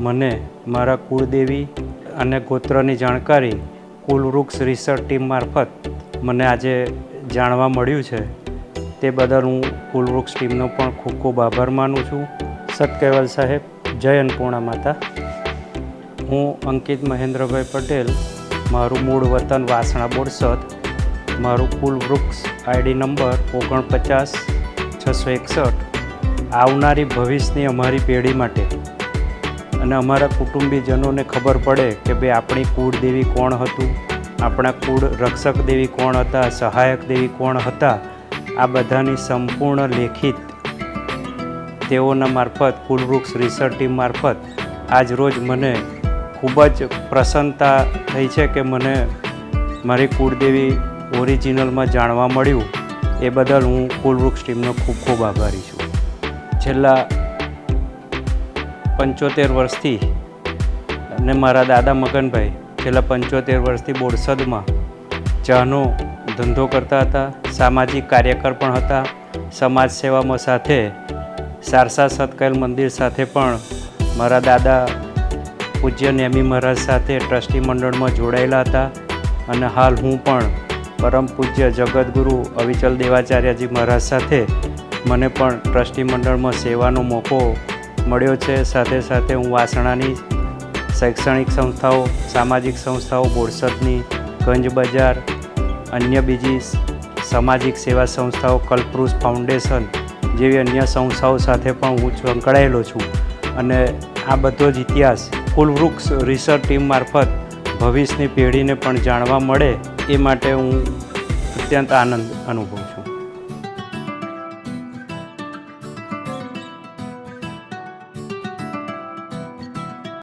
મને મારા કુળદેવી અને ગોત્રની જાણકારી કુલવૃક્ષ રિસર્ચ ટીમ મારફત મને આજે જાણવા મળ્યું છે. તે બદલ હું કુલવૃક્ષ ટીમનો પણ ખૂબ ખૂબ આભાર માનું છું. સતકેવલ સાહેબ, જય અન્નપૂર્ણા માતા. હું અંકિત મહેન્દ્રભાઈ પટેલ, મારું મૂળ વતન વાસણા બોરસદ મારું કુલ વૃક્ષ આઈડી નંબર ઓગણપચાસ, છસો એકસઠ. આવનારી ભવિષ્યની અમારી પેઢી માટે અને અમારા કુટુંબીજનોને ખબર પડે કે ભાઈ આપણી કુળદેવી કોણ હતું? આપણા કુળ રક્ષક દેવી કોણ હતા? સહાયક દેવી કોણ હતા? આ બધાની સંપૂર્ણ લેખિત તેઓના મારફત કુલવૃક્ષ રિસર્ચ ટીમ મારફત આજ રોજ મને ખૂબ જ પ્રસન્નતા થઈ છે કે મને મારી કુળદેવી ઓરિજિનલમાં જાણવા મળ્યું. એ બદલ હું કુલવૃક્ષ ટીમનો ખૂબ ખૂબ આભારી છું. છેલ્લા પંચોતેર વર્ષથી અને મારા દાદા મગનભાઈ છેલ્લા પંચોતેર વર્ષથી બોરસદમાં ચાનો ધંધો કરતા હતા, સામાજિક કાર્યકર પણ હતા, સમાજ સેવામાં સાથે, સારસા સત્કાયલ મંદિર સાથે પણ મારા દાદા પૂજ્ય નેમી મહારાજ સાથે ટ્રસ્ટી મંડળમાં જોડાયેલા હતા અને હાલ હું પણ પરમ પૂજ્ય જગતગુરુ અવિચલ દેવાચાર્યજી મહારાજ સાથે મને પણ ટ્રસ્ટી મંડળમાં સેવાનો મોકો મળ્યો છે. સાથે સાથે હું વાસણાની શૈક્ષણિક સંસ્થાઓ, સામાજિક સંસ્થાઓ, બોરસદની, ગંજ બજાર, અન્ય બીજી સામાજિક સેવા સંસ્થાઓ, કલ્પવૃક્ષ ફાઉન્ડેશન જેવી અન્ય સંસ્થાઓ સાથે પણ હું સંકળાયેલો છું. અને આ બધો જ ઇતિહાસ કુલવૃક્ષ રિસર્ચ ટીમ મારફત ભવિષ્યની પેઢીને પણ જાણવા મળે એ માટે હું અત્યંત આનંદ અનુભવું છું.